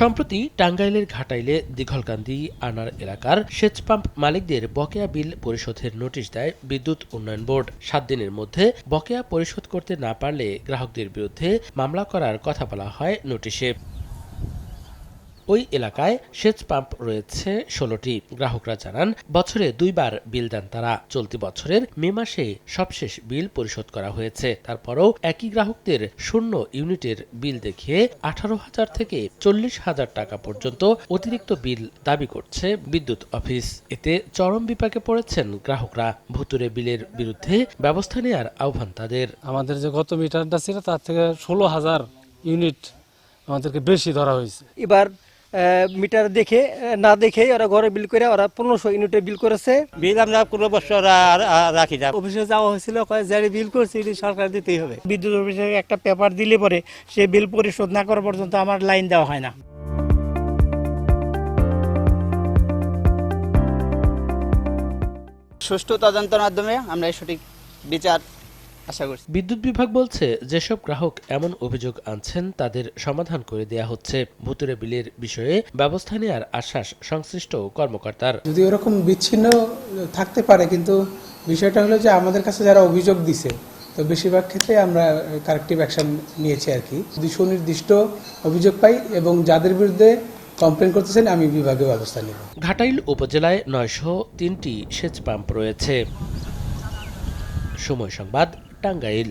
সম্প্রতি টাঙ্গাইলের ঘাটাইলে দীঘলকান্দি আনার এলাকার সেচ পাম্প মালিকদের বকেয়া বিল পরিশোধের নোটিশ দেয় বিদ্যুৎ উন্নয়ন বোর্ড। সাত দিনের মধ্যে বকেয়া পরিশোধ করতে না পারলে গ্রাহকদের বিরুদ্ধে মামলা করার কথা বলা হয় নোটিশে। ওই এলাকায় সেচ পাম্প রয়েছে ষোলোটি। গ্রাহকরা জানান বছরে দুইবার বিল দেন তারা। চলতি বছরের মে মাসে সবশেষ বিল পরিশোধ করা হয়েছে। তারপরও একই গ্রাহকদের শূন্য ইউনিটের বিল দেখিয়ে আঠারো হাজার থেকে চল্লিশ হাজার টাকা পর্যন্ত অতিরিক্ত বিল দাবি করছে বিদ্যুৎ অফিস। এতে চরম বিপাকে পড়েছেন গ্রাহকরা। ভুতুরে বিলের বিরুদ্ধে ব্যবস্থা নেওয়ার আহ্বান তাদের। আমাদের যে গত মিটারটা ছিল তার থেকে ষোলো হাজার ইউনিট আমাদেরকে বেশি ধরা হয়েছে। এবার মিটার দেখে না দেখে ওরা ঘরে বিল করে ওরা পনেরোশো ইউনিটে বিল করেছে। বিল আমরা কোনো বছর রাখি না। অফিসে যাওয়া হয়েছিল কয় যারা বিল করছে এটি সরকার দিতেই হবে। বিদ্যুৎ অফিসে একটা পেপার দিলে পরে সে বিল পরিশোধ না করা পর্যন্ত আমার লাইন দেওয়া হয় না। সুষ্ঠু তদন্তের মাধ্যমে আমরা এই সঠিক বিচার আশা করছি। বিদ্যুৎ বিভাগ বলছে যেসব গ্রাহক এমন অভিযোগ আনছেন তাদের সমাধান করে দেয়া হচ্ছে। ভুতুরে বিলের বিষয়ে ব্যবস্থা নেওয়ার আশ্বাস সংশ্লিষ্ট কর্মকর্তার। যদি ওরকম বিচ্ছিন্ন থাকতে পারে কিন্তু বিষয়টা হলো যে আমাদের কাছে যারা অভিযোগ দিছে তো বেশিরভাগ ক্ষেত্রে আমরা কারেক্টিভ অ্যাকশন নিয়েছি আর কি। যদি সুনির্দিষ্ট অভিযোগ পাই এবং যাদের বিরুদ্ধে কমপ্লেন করতেছেন আমি বিভাগে ব্যবস্থা নেব। ঘাটাইল উপজেলায় নয়শো তিনটি সেচ পাম্প রয়েছে। সময় সংবাদ টাঙ্গাইল